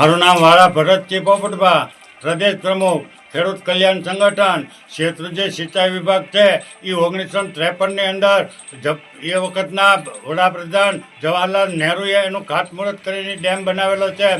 મારું નામ વાળા ભરતજી પોપટભા, પ્રદેશ પ્રમુખ, ખેડૂત કલ્યાણ સંગઠન, ક્ષેત્ર જે સિંચાઈ વિભાગ છે એ ઓગણીસો ત્રેપનની અંદર એ વખતના વડાપ્રધાન જવાહરલાલ નહેરુએ એનું ખાતમુહૂર્ત કરીને ડેમ બનાવેલો છે.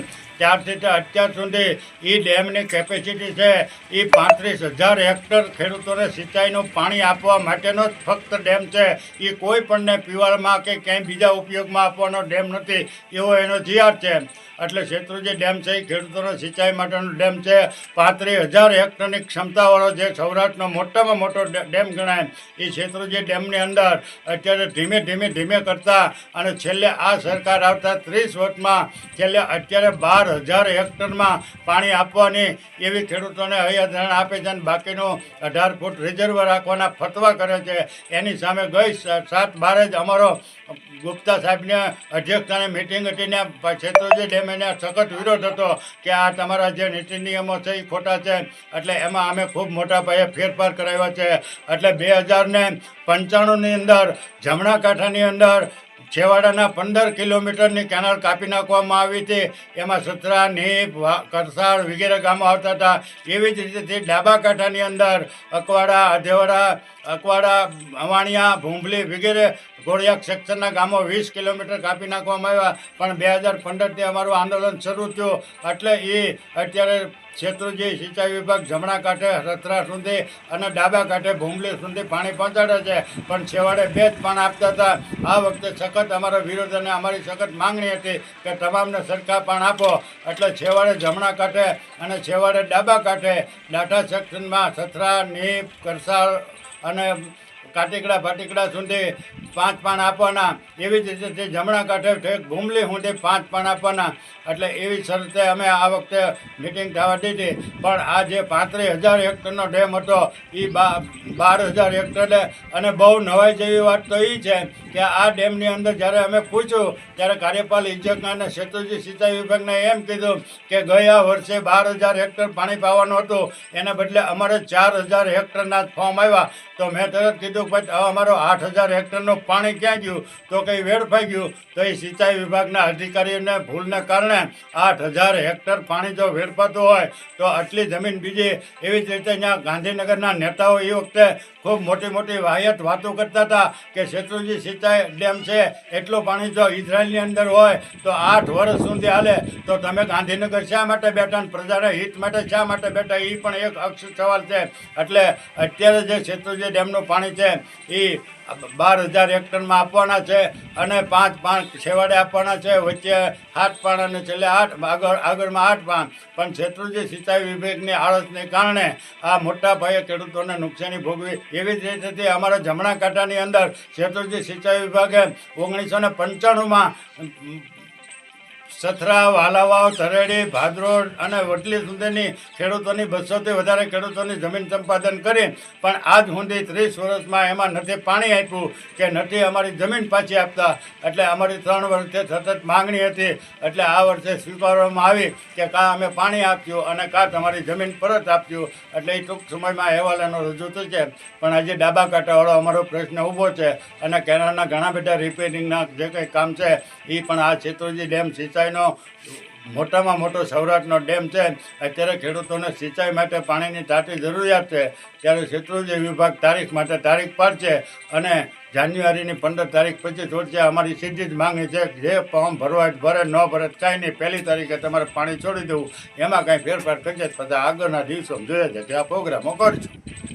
ત્યારથી અત્યાર સુધી એ ડેમની કેપેસિટી છે એ પાંત્રીસ હજાર હેક્ટર ખેડૂતોને સિંચાઈનું પાણી આપવા માટેનો જ ફક્ત ડેમ છે. એ કોઈ પણને પીવાળમાં કે ક્યાંય બીજા ઉપયોગમાં આપવાનો ડેમ નથી, એવો એનો જીઆર છે. એટલે શેત્રુજી ડેમ છે એ ખેડૂતોને સિંચાઈ માટેનો ડેમ છે. પાંત્રીસ હજાર હેક્ટરની ક્ષમતાવાળો જે સૌરાષ્ટ્રનો મોટામાં મોટો ડેમ ગણાય. એ શેત્રુજી ડેમની અંદર અત્યારે ધીમે ધીમે ધીમે કરતા અને છેલ્લે આ સરકાર આવતા ત્રીસ વર્ષમાં છેલ્લે અત્યારે બાર હજાર હેક્ટરમાં પાણી આપવાની એવી ખેડૂતોને હૈયાધારણ આપે છે અને બાકીનું અઢાર ફૂટ રિઝર્વ રાખવાના ફતવા કરે છે. એની સામે ગઈ સાત બારે જ અમારો ગુપ્તા સાહેબને અધ્યક્ષાને મિટિંગ હતી ને છેત્રુજી ડેમ સખત વિરોધ હતો કે આ તમારા જે નીતિ નિયમો છે એ ખોટા છે. એટલે એમાં અમે ખૂબ મોટા પાયે ફેરફાર કરાવ્યા છે. એટલે બે હજાર ને પંચાણુંની અંદર, જમણા કાંઠાની અંદર છેવાડાના પંદર કિલોમીટરની કેનાલ કાપી નાખવામાં આવી હતી. એમાં સતરા નીપ કરસાળ વગેરે ગામો આવતા હતા. એવી જ રીતે ડાબા કાંઠાની અંદર અકવાડા, અધેવાડા, અકવાડા, અવાણિયા, ભૂંભલી વગેરે ગોળિયાક સેક્શનના ગામો વીસ કિલોમીટર કાપી નાખવામાં આવ્યા. પણ બે હજાર પંદરથી અમારું આંદોલન શરૂ થયું. એટલે એ અત્યારે શેત્રુજી સિંચાઈ વિભાગ જમણા કાંઠે રથરા સુધી અને ડાબા કાંઠે ભૂમલી સુધી પાણી પહોંચાડે છે. પણ છેવાડે બે જ પાણી આપતા હતા. આ વખતે સખત અમારો વિરોધ અને અમારી સખત માંગણી હતી કે તમામને સરખા પાણ આપો. એટલે છેવાડે જમણા કાંઠે અને છેવાડે ડાબા કાંઠે ડાટા સેક્શનમાં સથરા નીપ, કરસાળ અને કાટીકડા ફાટીકડા સુધી પાંચ પાન આપવાના. એવી જ રીતે જમણા કાંઠે ઠેક હુંથી પાંચ પાન આપવાના. એટલે એવી શરતે અમે આ વખતે મિટિંગ થવા દીધી. પણ આ જે પાંત્રીસ હજાર હેક્ટરનો ડેમ હતો એ બાર હજાર હેક્ટરે. અને બહુ નવાઈ જેવી વાત તો એ છે કે આ ડેમની અંદર જ્યારે અમે પૂછ્યું, ત્યારે કાર્યપાલ ઇજકના અને શેત્રુજી સિંચાઈ વિભાગને એમ કીધું કે ગયા વર્ષે બાર હજાર હેક્ટર પાણી પાવાનું હતું. એને બદલે અમારે ચાર હજાર હેક્ટરના જ ફોર્મ આવ્યા. તો મેં તરત કીધું, ભાઈ અમારો આઠ હજાર હેક્ટરનું પાણી ક્યાં ગયું? તો કંઈ વેડફાઈ ગયું. તો એ સિંચાઈ વિભાગના અધિકારીઓને ભૂલને કારણે આઠ હજાર હેક્ટર પાણી જો વેડફાતું હોય, તો આટલી જમીન બીજી એવી જ રીતે અહીંયા ગાંધીનગરના નેતાઓ એ વખતે ખૂબ મોટી મોટી વાહિયાત વાતો કરતા હતા કે શેત્રુજી સિંચાઈ ડેમ છે, એટલું પાણી જો ઇઝરાયલની અંદર હોય, તો આઠ વર્ષ સુધી હાલે. તો તમે ગાંધીનગર શા માટે બેઠા અને પ્રજાના હિત માટે શા માટે બેઠા? એ પણ એક અક્ષ સવાલ છે. એટલે અત્યારે જે શેત્રુજી ડેમનું પાણી છે એ બાર હજાર હેક્ટરમાં આપવાના છે અને પાંચ પાન છેવાડે આપવાના છે, વચ્ચે આઠ પાણ અને છેલ્લે આઠ આગળ, આગળમાં આઠ પાણ. પણ શેત્રુજી સિંચાઈ વિભાગની આળસને કારણે આ મોટા પાયે ખેડૂતોને નુકસાની ભોગવી એવી જ રીતેથી અમારા જમણા કાંઠાની અંદર શેત્રુજી સિંચાઈ વિભાગે ઓગણીસો ને પંચાણુંમાં સથરા, વાલાવાવ, તરેડી, ભાદરોડ અને વટલી સુધીની ખેડૂતોની બસોથી વધારે ખેડૂતોની જમીન સંપાદન કરી પણ આજ સુધી ત્રીસ વર્ષમાં એમાં નથી પાણી આપ્યું કે નથી અમારી જમીન પાછી આપતા. એટલે અમારી ત્રણ વર્ષથી સતત માંગણી હતી. એટલે આ વર્ષે સ્વીકારવામાં આવી કે કાં અમે પાણી આપ્યું અને કાં તમારી જમીન પરત આપ્યું. એટલે એ ટૂંક સમયમાં અહેવાલ એનો રજૂ થશે. પણ આજે ડાબા કાંઠાવાળો અમારો પ્રશ્ન ઊભો છે અને કેનાલના ઘણા બધા રિપેરિંગના જે કંઈ કામ છે એ પણ આ છેત્રુજી ડેમ સિંચાઈનો મોટામાં મોટો સૌરાષ્ટ્રનો ડેમ છે. અત્યારે ખેડૂતોને સિંચાઈ માટે પાણીની તાતી જરૂરિયાત છે. ત્યારે શેત્રુંજી વિભાગ તારીખ માટે તારીખ પાડશે અને જાન્યુઆરીની પંદર તારીખ પછી છોડશે અમારી સીધી જ માંગણી છે જે ફોર્મ ભરવા ભરે, ન ભરે, કાંઈ નહીં. પહેલી તારીખે તમારે પાણી છોડી દેવું. એમાં કાંઈ ફેરફાર જ. પછી આગળના દિવસો જોઈએ છે કે આ પ્રોગ્રામો કરશું